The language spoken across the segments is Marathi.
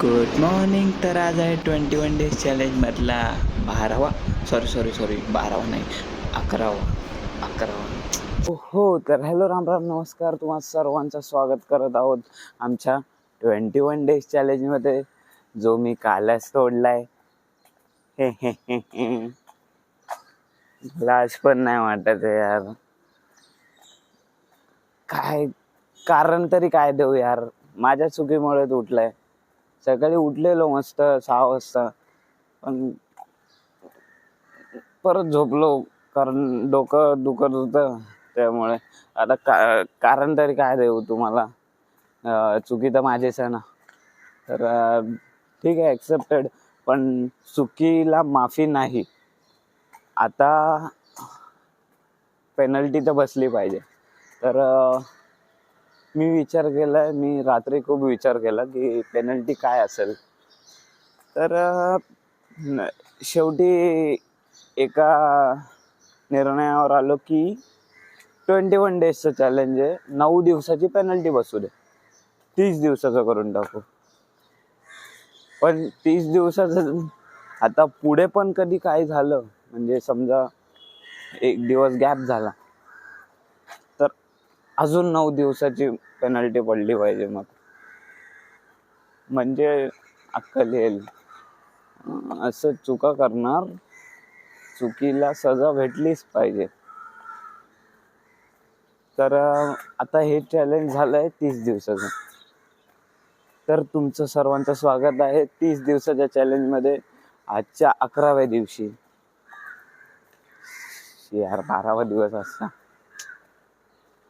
गुड मॉर्निंग तर आज आहे ट्वेंटी वन डेज चॅलेंजमधला बारावा. सॉरी सॉरी सॉरी बारावा नाही. अकरावा. अकरावा. हो तर हॅलो राम राम. नमस्कार. तुम्हा सर्वांचं स्वागत करत आहोत आमच्या ट्वेंटी वन डेज चॅलेंजमध्ये जो मी कालच तोडलाय. आहे लाज पण नाही वाटत आहे यार. काय कारण तरी काय देऊ यार? माझ्या चुकीमुळे आहे सकाळी उठलेलो मस्त सहा वाजता. पण परत झोपलो कारण डोकं दुखत होतं त्यामुळे. आता का कारण तरी काय देऊ तुम्हाला? चुकी तर माझीच आहे ना. तर ठीक आहे ॲक्सेप्टेड पण चुकीला माफी नाही. आता पेनल्टी तर बसली पाहिजे. तर मी विचार केला मी रात्री खूप विचार केला की पेनल्टी काय असेल. तर शेवटी एका निर्णयावर आलो की ट्वेंटी वन डेजचं चॅलेंज आहे. नऊ दिवसाची पेनल्टी बसू दे. तीस दिवसाचं करून टाकू. पण तीस दिवसाचं आता पुढे पण कधी काय झालं? म्हणजे समजा एक दिवस गॅप झाला. अजून नऊ दिवसाची पेनल्टी पडली पाहिजे मग. म्हणजे अक्कल येईल. असं चुका करणार चुकीला सजा भेटलीच पाहिजे. तर आता हे चॅलेंज झालं आहे तीस दिवसाचं. तर तुमचं सर्वांचं स्वागत आहे तीस दिवसाच्या चॅलेंजमध्ये आजच्या अकराव्या दिवशी. यार बारावा दिवस असता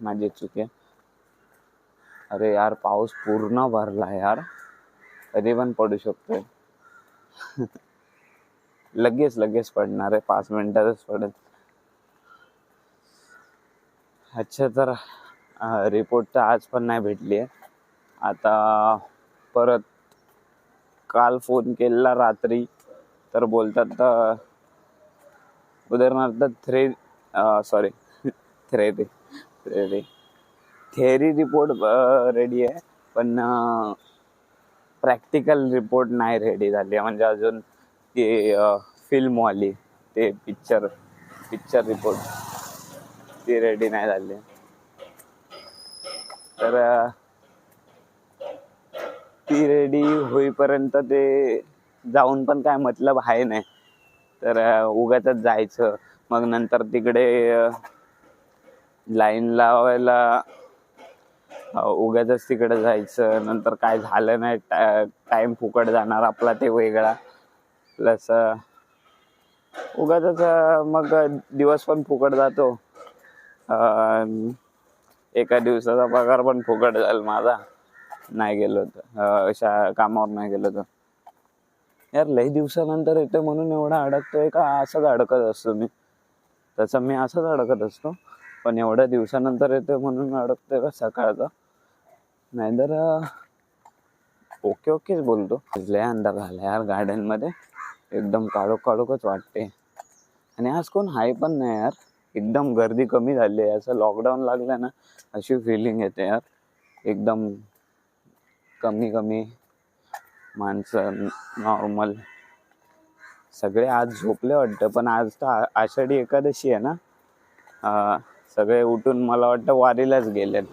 माझी चुकी. आहे. अरे यार पाऊस पूर्ण भरला यार. कधी पण पडू शकतोय लगेच लगेच पडणार आहे. पाच मिनिटातच पडेल. अच्छा तर रिपोर्ट तर आज पण नाही भेटली आहे. आता परत काल फोन केला रात्री. तर बोलतात तर उदाहरणार्थ थ्रे sorry theory ready. Theory report ready आहे पण प्रॅक्टिकल रिपोर्ट नाही रेडी झाली आहे. म्हणजे अजून ते फिल्मवाली ते पिक्चर पिक्चर रिपोर्ट ती रेडी नाही झाली तर ती रेडी होईपर्यंत ते जाऊन पण काय मतलब आहे नाही. तर उगाच जायचं. मग नंतर तिकडे लाईन लावायला उगाच तिकडे जायचं नंतर काय झालं नाही टाइम फुकट जाणार आपला ते वेगळा. प्लस उगाच मग दिवस पण फुकट जातो. एका दिवसाचा पगार पण फुकट जाईल माझा. नाही गेलो तर अशा कामावर नाही गेलो तर. यार लई दिवसानंतर येतो म्हणून एवढा अडकतोय का? असंच अडकत असतो मी. तसं मी असंच अडकत असतो. पण एवढ्या दिवसानंतर येते म्हणून अडकतोय का सकाळचा. नाहीतर तर ओके ओकेच बोलतो. लय अंधार झाला यार गार्डनमध्ये. एकदम काळोख काळोखच वाटते आणि आज कोण हाय पण नाही यार. एकदम गर्दी कमी झाली आहे. असं लॉकडाऊन लागलं ना अशी फिलिंग येते यार. एकदम कमी कमी माणसं नॉर्मल सगळे आज झोपले वाटतं. पण आज तर आषाढी एकादशी आहे ना. सगळे उठून मला वाटतं वारीलाच गेलेत.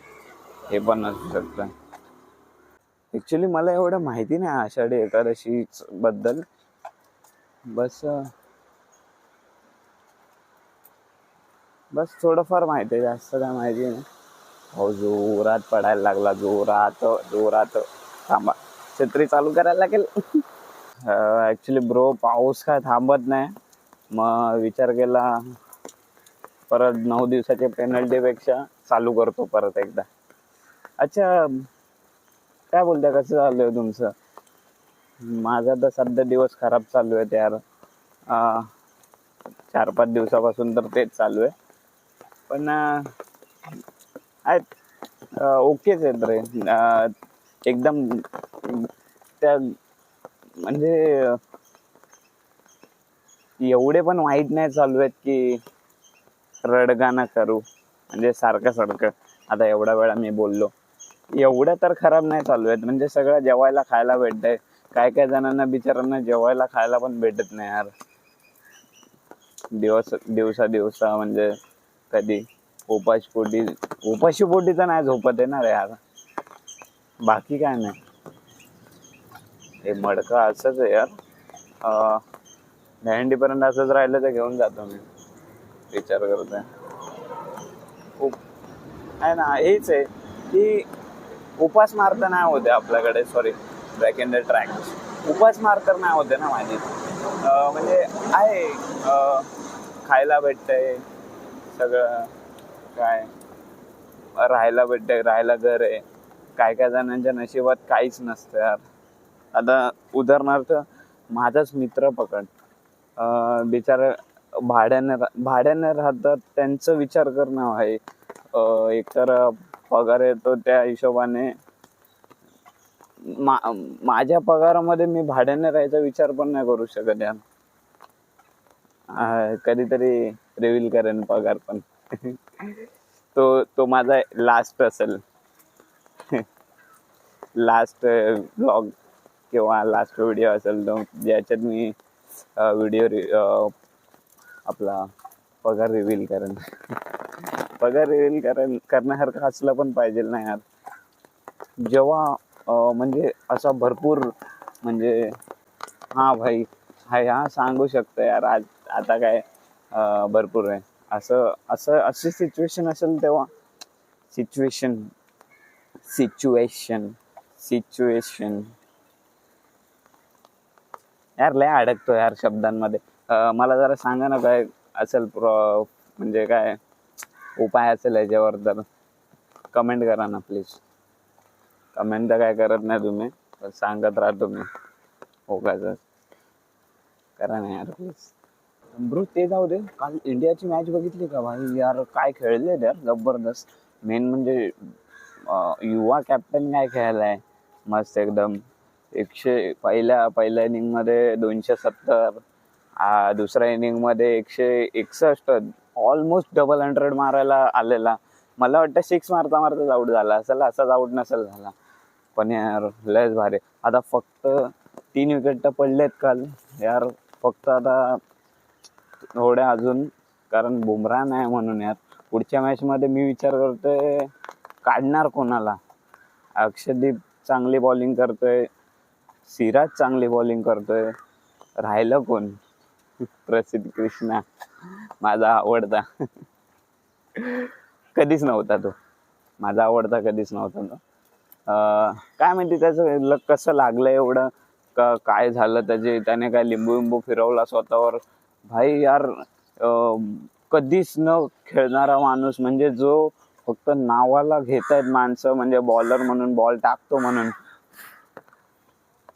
हे पण असू शकतं. ॲक्च्युली मला एवढं माहिती नाही आषाढी एकादशीच बद्दल बस बस थोडंफार माहिती आहे. जास्त काय माहिती नाही. हो जोरात पडायला लागला. जोरात जोरात. थांबा. छत्री चालू करायला लागेल. ॲक्च्युली ब्रो पाऊस काय थांबत नाही. मग विचार केला. परत नऊ दिवसाच्या पेनल्टीपेक्षा चालू करतो परत एकदा. अच्छा काय बोलताय कसं चालू आहे तुमचं? माझा तर सध्या दिवस खराब चालू आहे यार चार पाच दिवसापासून तर तेच चालू आहे. पण आहेत. ओकेच आहेत रे. एकदम त्या म्हणजे एवढे पण वाईट नाही चालू आहेत की रडगाणं करू. म्हणजे सारखं सारखं आता एवढ्या वेळा मी बोललो. एवढं तर खराब नाही चालू आहेत. म्हणजे सगळं जेवायला खायला भेटतंय. काय काय जणांना बिचारांना जेवायला खायला पण भेटत नाही यार. दिवस दिवसा दिवसा म्हणजे कधी उपाशी पोटी उपाशी पोटी तर नाही झोपत येणार यार. बाकी काय नाही. हे मडकं असंच आहे यार. अं, असंच राहिलं तर घेऊन जातो मी. विचार करते खूप. आहे ना हेच आहे की उपास मारता नाही होते आपल्याकडे sorry back in the track उपास मार तर नाही होते ना माझी. म्हणजे आहे खायला भेटतंय सगळं काय राहायला भेटतंय राहायला घर आहे. काय काय जणांच्या नशिबात काहीच नसतं यार. आता उदाहरणार्थ माझाच मित्र पकड. बिचारा भाड्याने रा- भाड्याने राहतात त्यांचं विचार करणं आहे. एकतर पगार येतो त्या हिशोबाने. मा माझ्या पगारामध्ये मी भाड्याने राहायचा विचार पण नाही करू शकत यार. कधीतरी रिव्हील करेन पगार पण. तो तो माझा लास्ट असेल. लास्ट ब्लॉग किंवा लास्ट व्हिडिओ असेल तो ज्याच्यात मी व्हिडिओ आपला पगार रिव्हील करण. पगार रिव्हील करण करण्यासारखं असलं पण पाहिजे ना यार. जेव्हा म्हणजे असा भरपूर म्हणजे हा भाई हाय हा सांगू शकतो यार आज आता काय भरपूर आहे. असं असं अशी सिच्युएशन असेल तेव्हा सिच्युएशन सिच्युएशन सिच्युएशन यार लय अडकतो यार शब्दांमध्ये. मला जरा सांगा ना काय असेल प्रॉ म्हणजे काय उपाय असेल याच्यावर तर कमेंट करा ना प्लीज कमेंट तर काय करत नाही तुम्ही पण सांगत राहा तुम्ही. हो का सर करा ना यार प्लीज ब्रो ते जाऊ दे. काल इंडियाची मॅच बघितली का भाई? यार काय खेळले यार? जबरदस्त. मेन म्हणजे युवा कॅप्टन काय खेळलाय? मस्त एकदम. एकशे पहिल्या पहिल्या इनिंगमध्ये दोनशे सत्तर. दुसऱ्या इनिंगमध्ये एकशे एकसष्ट ऑलमोस्ट डबल हंड्रेड मारायला आलेला. मला वाटतं सिक्स मारता मारताच आऊट झाला. असेल असाच आऊट नसेल झाला. पण यार लयच भारी. आता फक्त तीन विकेट तर पडलेत काल. यार फक्त आता थोड्या अजून कारण बुमराह नाही म्हणून यार. पुढच्या मॅचमध्ये मी विचार करतोय काढणार कोणाला? अक्षदीप चांगली बॉलिंग करतोय. सिराज चांगली बॉलिंग करतोय. राहिलं कोण? प्रसिद्ध कृष्णा. माझा आवडता. कधीच नव्हता तो. माझा आवडता कधीच नव्हता तो. काय माहिती त्याचं कसं लागलं एवढं? का काय झालं त्याचे? त्याने काय लिंबू लिंबू फिरवला स्वतःवर? भाई यार कधीच न खेळणारा माणूस म्हणजे जो फक्त नावाला घेत आहेत माणसं म्हणजे बॉलर म्हणून बॉल टाकतो म्हणून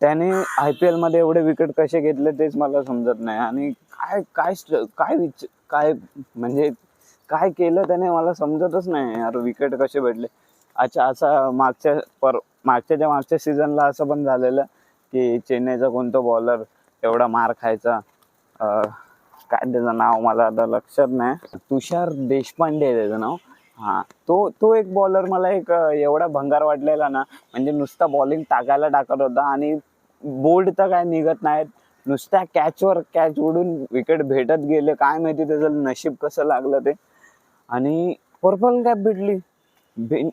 त्याने आय पी एलमध्ये एवढे विकेट कसे घेतले तेच मला समजत नाही. आणि काय काय काय विच काय म्हणजे काय केलं त्याने मला समजतच नाही. यार विकेट कसे भेटले. अच्छा असा मागच्या पर मागच्याच्या मागच्या सीझनला असं पण झालेलं की चेन्नईचा कोणता बॉलर एवढा मार खायचा. काय त्याचं नाव मला आता लक्षात नाही. तुषार देशपांडे आहे त्याचं नाव. हा तो तो एक बॉलर मला एक एवढा भंगार वाटलेला ना म्हणजे नुसता बॉलिंग टाकायला टाकत होता आणि बोल्ड तर काय निघत नाहीत. नुसत्या कॅचवर कॅच उडून विकेट भेटत गेले. काय माहिती त्याचं नशीब कसं लागलं ते. आणि पर्पल कॅप भेटली. भेन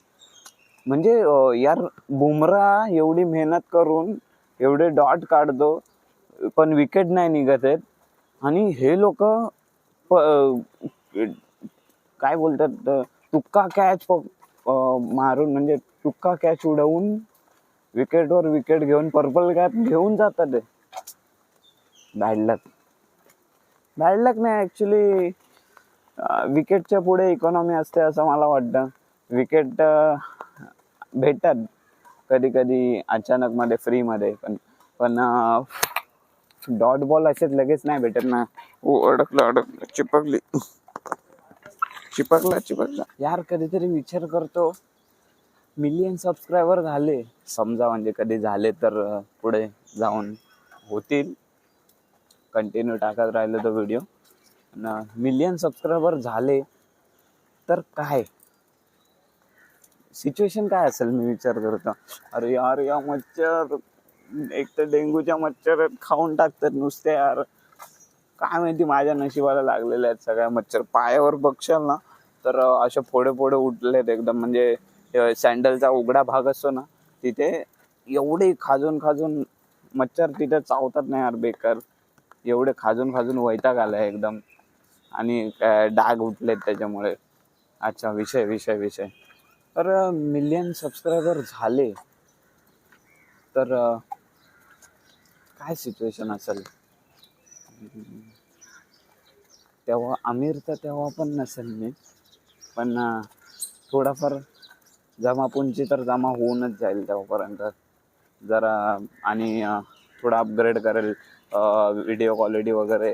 म्हणजे यार बुमरा एवढी मेहनत करून एवढे डॉट काढतो पण विकेट नाही निघत आहेत. आणि हे लोक काय बोलतात तुक्का कॅच मारून म्हणजे तुक्का कॅच उडवून विकेटवर विकेट घेऊन पर्पल कॅप घेऊन जातात ते. बॅड लक बॅड लक नाही ऍक्च्युली विकेटच्या पुढे इकॉनॉमी असते असं मला वाटतं. विकेट भेटतात कधी कधी अचानक मध्ये फ्री मध्ये पण पण डॉट बॉल असेच लगेच नाही भेटत ना. ओ अडकलं अडकलं चिपकली. चिपकला चिपकला. यार कधीतरी विचार करतो. मिलियन सबस्क्रायबर झाले. समजा म्हणजे कधी झाले तर पुढे जाऊन होतील. कंटिन्यू टाकत राहिलं तो व्हिडिओ मिलियन सबस्क्रायबर झाले तर काय? सिच्युएशन काय असेल? मी विचार करतो. अरे यार या मच्छर. एक तर डेंग्यूच्या मच्छर खाऊन टाकतात नुसते यार. काय माहिती माझ्या नशिबाला लागलेल्या आहेत सगळ्या मच्छर. पायावर बघशाल ना तर अं, असे फोडे फोडे उठलेत एकदम. म्हणजे सँडलचा उघडा भाग असतो ना तिथे एवढे खाजून खाजून मच्छर तिथे चावतात नाही यार बेकार. एवढे खाजून खाजून वैताग आलाय एकदम. आणि काय डाग उठलेत त्याच्यामुळे. अच्छा विषय विषय विषय. तर मिलियन सबस्क्रायबर झाले. तर काय सिच्युएशन असेल? तेव्हा आमिर तर तेव्हा पण नसेल मी. पण थोडाफार जमापुंची तर जमा होऊनच जाईल तेव्हापर्यंत. जरा आणि थोडं थोडा अपग्रेड करेल व्हिडिओ क्वालिटी वगैरे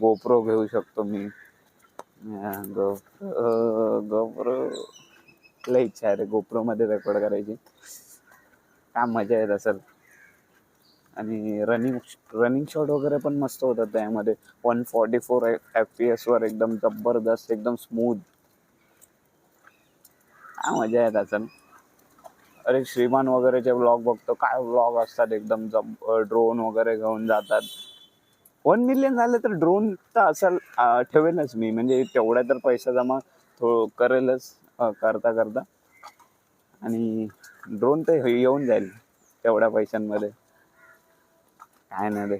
गोप्रो घेऊ शकतो मी. गोप्रो गोप्रो लई इच्छा आहे रे गोप्रोमध्ये रेकॉर्ड करायची. काय मजा येत असेल. आणि रनिंग रनिंग शॉट वगैरे पण मस्त होतात त्यामध्ये. One forty four F P एसवर एकदम जबरदस्त एकदम स्मूथ काय मजा येत असेल अरे श्रीमान वगैरेचे ब्लॉग बघतो काय ब्लॉग असतात एकदम जब ड्रोन वगैरे घेऊन जातात. वन मिलियन झालं तर ड्रोन तर असेल ठेवेलच मी. म्हणजे तेवढ्या तर पैसा जमा थो करेलच करता करता. आणि ड्रोन तर येऊन जाईल तेवढ्या पैशांमध्ये. काय नाही रे.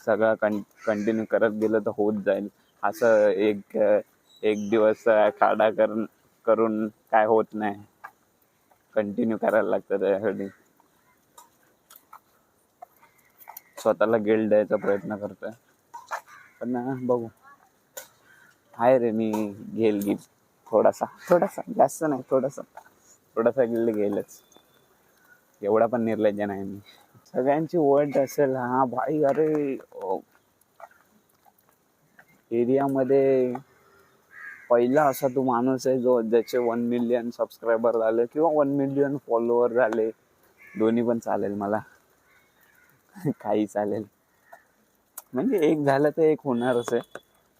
सगळं कं कंटिन्यू करत गेलं तर होत जाईल. असं एक एक दिवस खाडा करून करून काय होत नाही. कंटिन्यू करायला लागतं त्यासाठी स्वतःला गिल्ड द्यायचा प्रयत्न करतोय. पण बघू. आहे रे मी घेईल. गिफ्ट थोडासा थोडासा जास्त नाही थोडासा. थोडासा गिल्ड घेईलच. एवढा पण निर्लज्ज नाही मी. सगळ्यांची वर्ड असेल हा भाई अरे एरियामध्ये पहिला असा तो माणूस आहे जो ज्याचे वन मिलियन सबस्क्रायबर झाले किंवा वन मिलियन फॉलोअर झाले. दोन्ही पण चालेल मला. काही चालेल. म्हणजे एक झालं तर एक होणारच आहे.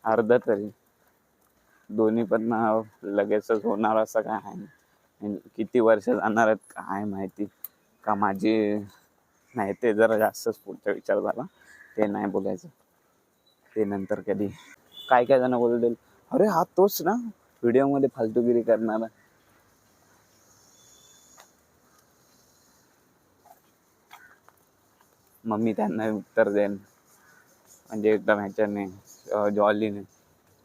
अर्धा तरी. दोन्ही पण लगेचच होणार असं काय आहे? किती वर्ष जाणार आहेत काय माहिती? का माझी नाही ते जरा जास्तच पुढचा विचार झाला. ते नाही बोलायचं. ते नंतर कधी. काय काय जण बोलतील? अरे हा तोच ना. व्हिडिओमध्ये फालतूगिरी करणारा. मम्मी त्यांना उत्तर देईन. म्हणजे एकदम ह्याच्याने जॉलीने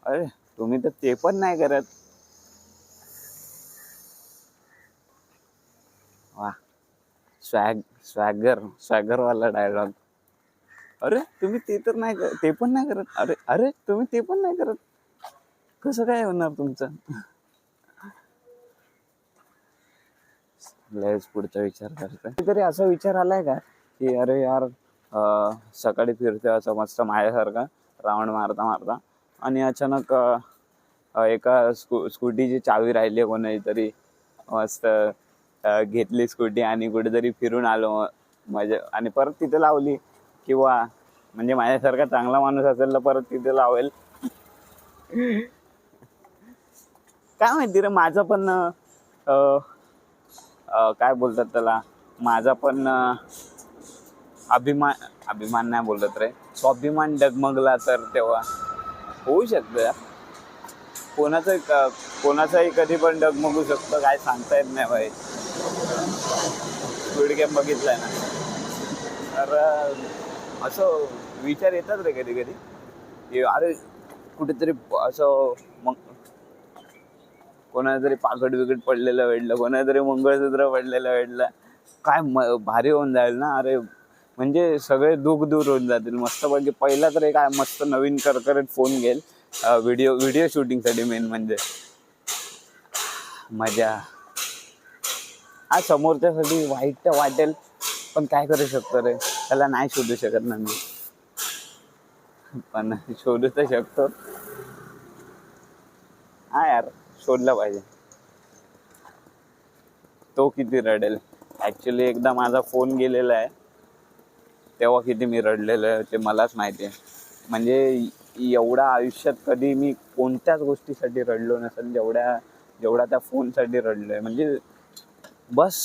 अरे तुम्ही तर ते पण नाही करत. वा स्वॅग स्वॅगर स्वॅगरवाला डायलॉग अरे तुम्ही ते तर नाही ते पण नाही करत. अरे अरे तुम्ही ते पण नाही करत. कसं काय होणार तुमचं? लयच पुढचा विचार करतोय. तरी असा विचार आलाय का? की अरे यार अं, सकाळी फिरतोय असं मस्त माझ्यासारखा राऊंड मारता मारता. आणि अचानक अं, अं, एका स्कू स्कूटीची चावी राहिली कोणाची तरी मस्त अं, घेतली स्कूटी आणि कुठेतरी फिरून आलो. मजा आणि परत तिथे लावली. किंवा म्हणजे माझ्यासारखा चांगला माणूस असेल तर परत तिथे लावेल. काय माहिती रे माझं पण काय बोलतात त्याला माझा पण अभिमान अभिमान नाही बोलत रे. स्वाभिमान डगमगला तर तेव्हा होऊ शकतं यार. कोणाचं कोणाचंही कोणाचाही कधी पण डगमगू शकतो काय सांगता येत नाही भाई स्पीड गेम बघितलाय ना. तर असं विचार येतात रे कधी कधी अरे कुठेतरी असं कोणाला तरी पाकट बिकट पडलेलं वेडलं कोणाला तरी मंगळसूत्र पडलेलं वेडलं काय म- भारी होऊन जाईल ना? अरे म्हणजे सगळे दुःख दूर होऊन जातील. मस्त म्हणजे पहिला तर काय मस्त नवीन करकरत फोन घेईल. व्हिडिओ व्हिडिओ शूटिंगसाठी मेन म्हणजे. मजा. हा समोरच्यासाठी वाईट तर वाटेल पण काय करू शकतो रे? त्याला नाही शोधू शकत ना मी. पण शोधू तर शकतो. हा यार. शोधला पाहिजे. तो किती रडेल? ॲक्च्युली एकदा माझा फोन गेलेला आहे. तेव्हा किती मी रडलेलं आहे ते मलाच माहिती आहे. म्हणजे एवढा आयुष्यात कधी मी कोणत्याच गोष्टीसाठी रडलो नसेल जेवढ्या जेवढा त्या फोनसाठी रडलो आहे. म्हणजे बस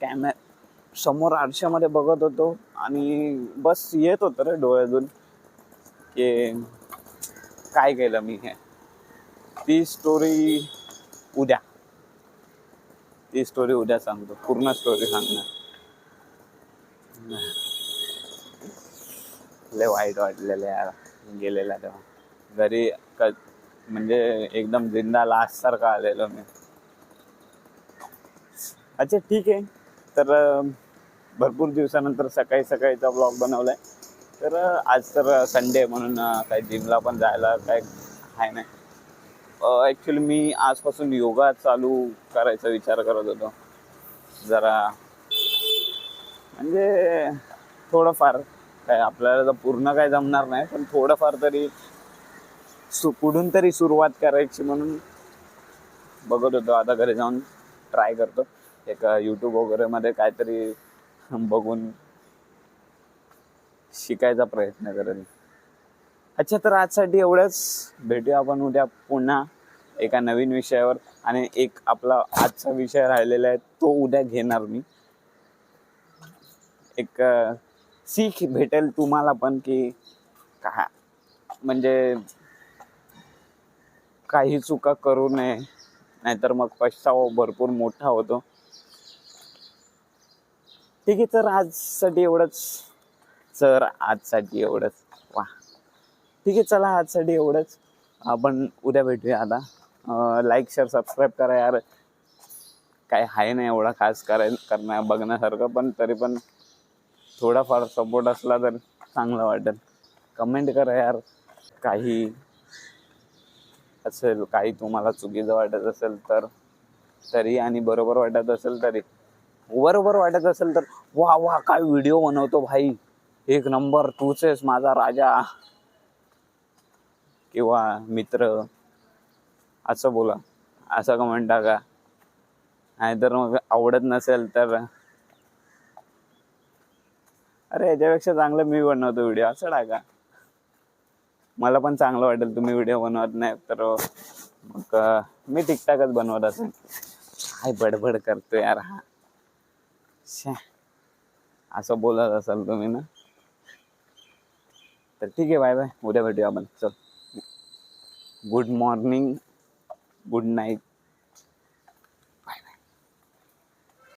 कॅमे समोर आरशामध्ये बघत होतो आणि बस येत होतं रे डोळ्यातून की काय केलं मी हे. ती स्टोरी उद्या. ती स्टोरी उद्या सांगतो. पूर्ण स्टोरी सांगणार. लय वाईट वाटलेलं यार. गेलेला तेव्हा. घरी क म्हणजे एकदम जिंदा लास्ट सारखा आलेलो मी. अच्छा ठीक आहे. तर भरपूर दिवसानंतर सकाळी सकाळीचा ब्लॉग बनवलाय. तर आज तर संडे म्हणून काही जिमला पण जायला काय आहे नाही. ॲक्च्युली मी आजपासून योगा चालू करायचा विचार करत होतो. जरा म्हणजे थोडंफार काय आपल्याला तर पूर्ण काय जमणार नाही पण थोडंफार तरी सु कुठून तरी सुरुवात करायची म्हणून बघत होतो. आता घरी जाऊन ट्राय करतो. एक यूट्यूब वगैरेमध्ये काहीतरी बघून शिकायचा प्रयत्न करेल अच्छा तर आजसाठी एवढंच. भेटूया आपण उद्या पुन्हा एका नवीन विषयावर. आणि एक आपला आजचा विषय राहिलेला आहे तो उद्या घेणार मी. एक सीख भेटेल तुम्हाला पण की का म्हणजे काही चुका करू नये नाहीतर मग पश्चाव भरपूर मोठा होतो. ठीक आहे तर आजसाठी एवढंच. सर आजसाठी एवढंच. ठीक आहे चला आजसाठी एवढंच. आपण उद्या भेटूया आता. लाईक शेअर सबस्क्राईब करा यार. काय आहे नाही एवढा खास कराय करण्या बघण्यासारखं पण तरी पण थोडाफार सपोर्ट असला तर चांगलं वाटेल. कमेंट करा यार. काही असेल काही तुम्हाला चुकीचं वाटत असेल तर तरी आणि बरोबर वाटत असेल तरी बरोबर वाटत असेल तर वा वा काय व्हिडिओ बनवतो भाई. एक नंबर तूच आहेस माझा राजा. किंवा मित्र असं बोला. असं कमेंट टाका. नाहीतर मग आवडत नसेल तर अरे याच्यापेक्षा चांगलं मी बनवतो व्हिडिओ असं टाका. मला पण चांगलं वाटेल तुम्ही व्हिडिओ बनवत नाही तर. मग मी ठीकठाकच बनवत असेल. काय बडबड करतो यार हा. श्या. असं बोलत असाल तुम्ही ना. तर ठीक आहे बाय बाय उद्या भेटूया आपण. चल. Good morning good night